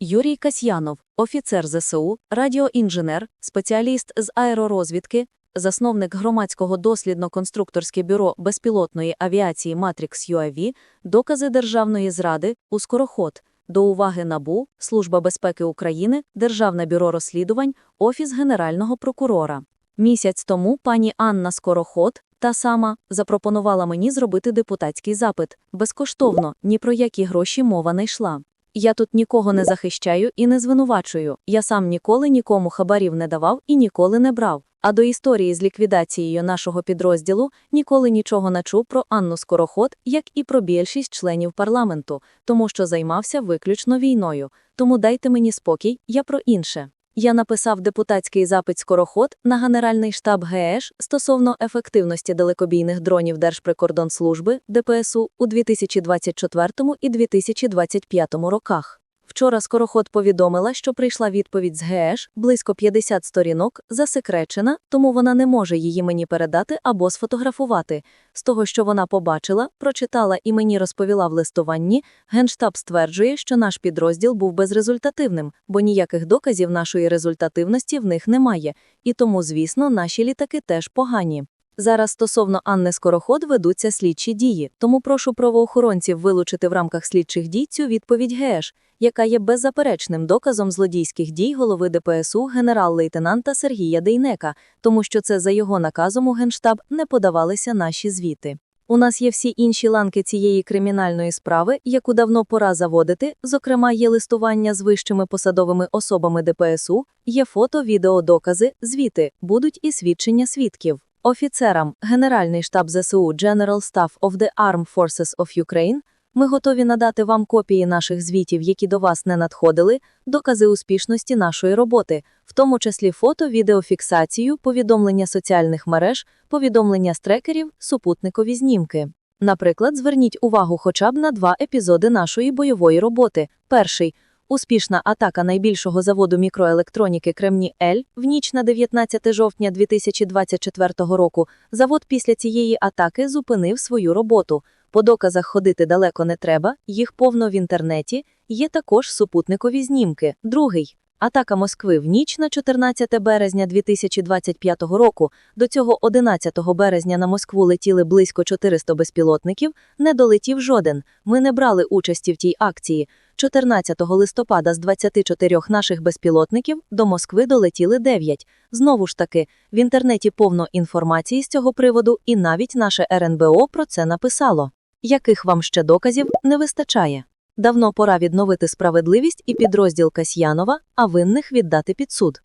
Юрій Касьянов, офіцер ЗСУ, радіоінженер, спеціаліст з аеророзвідки, засновник громадського дослідно-конструкторське бюро безпілотної авіації Matrix UAV, докази державної зради, у скороход, до уваги НАБУ, Служба безпеки України, Державне бюро розслідувань, Офіс Генерального прокурора. Місяць тому пані Анна Скороход, та сама, запропонувала мені зробити депутатський запит. Безкоштовно, ні про які гроші мова не йшла. Я тут нікого не захищаю і не звинувачую. Я сам ніколи нікому хабарів не давав і ніколи не брав. А до історії з ліквідацією нашого підрозділу ніколи нічого не чув про Анну Скороход, як і про більшість членів парламенту, тому що займався виключно війною. Тому дайте мені спокій, я про інше. Я написав депутатський запит «Скороход» на Генеральний штаб ГЕШ стосовно ефективності далекобійних дронів Держприкордонслужби ДПСУ у 2024 і 2025 роках. Вчора Скороход повідомила, що прийшла відповідь з ГЕШ, близько 50 сторінок, засекречена, тому вона не може її мені передати або сфотографувати. З того, що вона побачила, прочитала і мені розповіла в листуванні, Генштаб стверджує, що наш підрозділ був безрезультативним, бо ніяких доказів нашої результативності в них немає, і тому, звісно, наші літаки теж погані. Зараз стосовно Анни Скороход ведуться слідчі дії, тому прошу правоохоронців вилучити в рамках слідчих дій цю відповідь ГЕШ, яка є беззаперечним доказом злодійських дій голови ДПСУ генерал-лейтенанта Сергія Дейнека, тому що це за його наказом у Генштаб не подавалися наші звіти. У нас є всі інші ланки цієї кримінальної справи, яку давно пора заводити, зокрема, є листування з вищими посадовими особами ДПСУ, є фото, відео, докази, звіти, будуть і свідчення свідків. Офіцерам Генеральний штаб ЗСУ General Staff of the Armed Forces of Ukraine ми готові надати вам копії наших звітів, які до вас не надходили, докази успішності нашої роботи, в тому числі фото, відеофіксацію, повідомлення соціальних мереж, повідомлення з трекерів, супутникові знімки. Наприклад, зверніть увагу хоча б на два епізоди нашої бойової роботи. Перший Успішна атака найбільшого заводу мікроелектроніки Кремні Ель в ніч на 19 жовтня 2024 року. Завод після цієї атаки зупинив свою роботу. По доказах ходити далеко не треба, їх повно в інтернеті. Є також супутникові знімки. Другий атака Москви в ніч на 14 березня 2025 року. До цього 11 березня на Москву летіли близько 400 безпілотників. Не долетів жоден. Ми не брали участі в тій акції. 14 листопада з 24 наших безпілотників до Москви долетіли 9. Знову ж таки, в інтернеті повно інформації з цього приводу, і навіть наше РНБО про це написало. Яких вам ще доказів не вистачає? Давно пора відновити справедливість і підрозділ Касьянова, а винних віддати під суд.